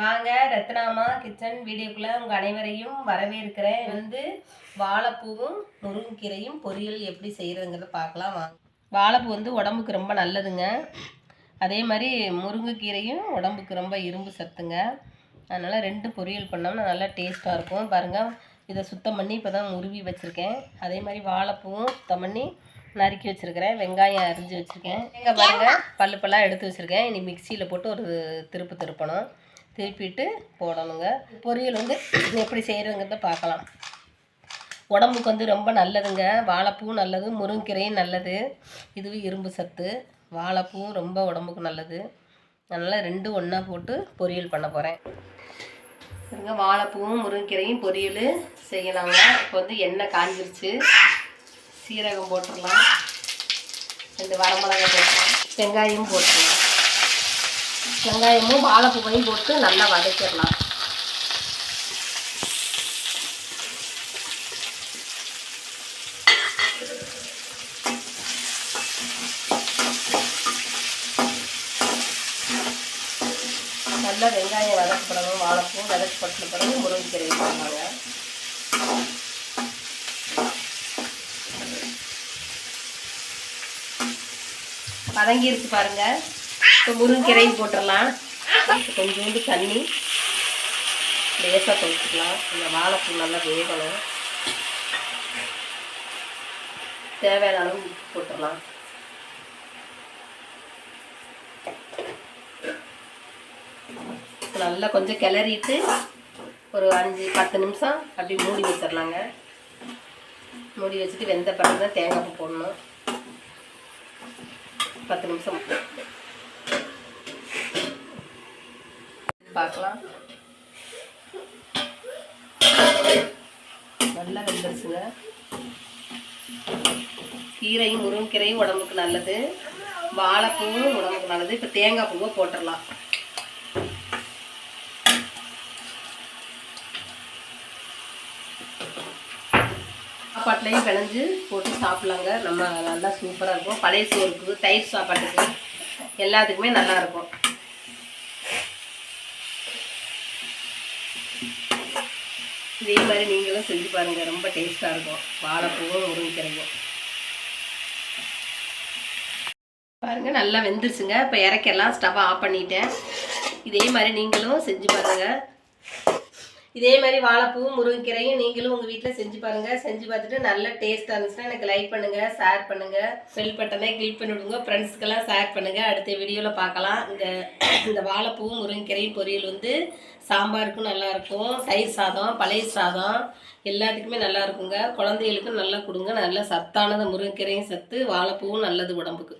வாங்க ரத்னாமா கிச்சன் வீடியோக்குள்ளே உங்கள் அனைவரையும் வரவேற்கிறேன். வந்து வாழைப்பூவும் முருங்கைக்கீரையும் பொரியல் எப்படி செய்கிறதுங்கிறத பார்க்கலாம். வாங்க. வாழைப்பூ வந்து உடம்புக்கு ரொம்ப நல்லதுங்க. அதே மாதிரி முருங்கைக்கீரையும் உடம்புக்கு ரொம்ப இரும்பு சத்துங்க. அதனால் ரெண்டு பொரியல் பண்ணோம்னா நல்லா டேஸ்ட்டாக இருக்கும். பாருங்கள் இதை சுத்தம் பண்ணி இப்போ தான் உருவி வச்சுருக்கேன். அதே மாதிரி வாழைப்பூவும் சுத்தம் பண்ணி நறுக்கி வச்சுருக்கிறேன். வெங்காயம் அரிஞ்சு வச்சுருக்கேன். எங்கே பாருங்கள் பல்லு பல்லாக எடுத்து வச்சுருக்கேன். இனி மிக்சியில் போட்டு ஒரு திருப்பு திருப்பணும். திருப்பிட்டு போடணுங்க. பொரியல் வந்து எப்படி செய்கிறதுங்கிறத பார்க்கலாம். உடம்புக்கு வந்து ரொம்ப நல்லதுங்க. வாழைப்பூவும் நல்லது முருங்கீரையும் நல்லது. இதுவும் இரும்பு சத்து. வாழைப்பூவும் ரொம்ப உடம்புக்கு நல்லது. அதனால் ரெண்டு ஒன்றா போட்டு பொரியல் பண்ண போகிறேன் பாருங்க வாழைப்பூவும் முருங்கீரையும் பொரியல் செய்யலாங்க. இப்போ வந்து எண்ணெய் காஞ்சிருச்சு. சீரகம் போட்டுடலாம். ரெண்டு வரமிளகாய் போட்டுடலாம். வெங்காயம் போட்டுடலாம். வெங்காயமும் வாழைப்பூவையும் போட்டு நல்லா வதக்கிடலாம். நல்லா வெங்காயம் வதக்கப்படணும் வாழைப்பூ வதக்கப்பட்ட பிறகு முருங்கைக்கீரை போடுவாங்க வதங்கிருச்சு பாருங்க. இப்போ முருங்கைக்கீரையும் போட்டுடலாம். கொஞ்சோண்டு தண்ணி. லேசாக தொழிச்சுக்கலாம் இந்த வாழைப்பூ நல்லா வேகணும். தேவையான அளவு உப்பு போட்டுடலாம். நல்லா கொஞ்சம் கிளறிட்டு ஒரு அஞ்சு பத்து நிமிஷம் அப்படி மூடி வச்சிடலாங்க. மூடி வச்சுட்டு வெந்த பிறகு தான் தேங்காய் போடணும். பத்து நிமிஷம். பார்க்கலாம். நல்லா வெந்துருச்சுங்க. கீரையும் முருங்கீரையும் உடம்புக்கு நல்லது. வாழைப்பூவும் உடம்புக்கு நல்லது. இப்போ தேங்காய் பூவை போட்டுடலாம். சாப்பாட்டுலையும் பிணைஞ்சு போட்டு சாப்பிட்லாங்க. நம்ம நல்லா சூப்பராக இருக்கும். பழைய சோறுக்கு தயிர் சாப்பாட்டுக்கு எல்லாத்துக்குமே நல்லா இருக்கும் இதே மாதிரி நீங்களும் செஞ்சு பாருங்கள் ரொம்ப டேஸ்ட்டாக இருக்கும். வாழைப்பூவும் முருங்கைக்கீரையும் பாருங்கள் நல்லா வெந்துருச்சுங்க. இப்போ இறக்கிடலாம். ஸ்டவ் ஆஃப் பண்ணிட்டேன். இதே மாதிரி நீங்களும் செஞ்சு பாருங்கள் இதே மாதிரி வாழைப்பூவும் முருங்கைக்கீரையும் நீங்களும் உங்கள் வீட்டில் செஞ்சு பாருங்கள் செஞ்சு பார்த்துட்டு நல்ல டேஸ்ட்டாக இருந்துச்சுன்னா எனக்கு லைக் பண்ணுங்கள் ஷேர் பண்ணுங்கள் பெல் பட்டனே கிளிக் பண்ணி விடுங்க ஃப்ரெண்ட்ஸ்க்கெல்லாம் ஷேர் பண்ணுங்கள் அடுத்த வீடியோவில் பார்க்கலாம். இந்த இந்த வாழைப்பூவும் முருங்கைக்கீரையும் பொரியல் வந்து சாம்பாருக்கும் நல்லாயிருக்கும். தயிர் சாதம் பழைய சாதம் எல்லாத்துக்குமே நல்லா இருக்குங்க குழந்தைகளுக்கும் நல்லா கொடுங்க. நல்லா சத்தானது முருங்கைக்கீரையும் சத்து வாழைப்பூவும் நல்லது உடம்புக்கு.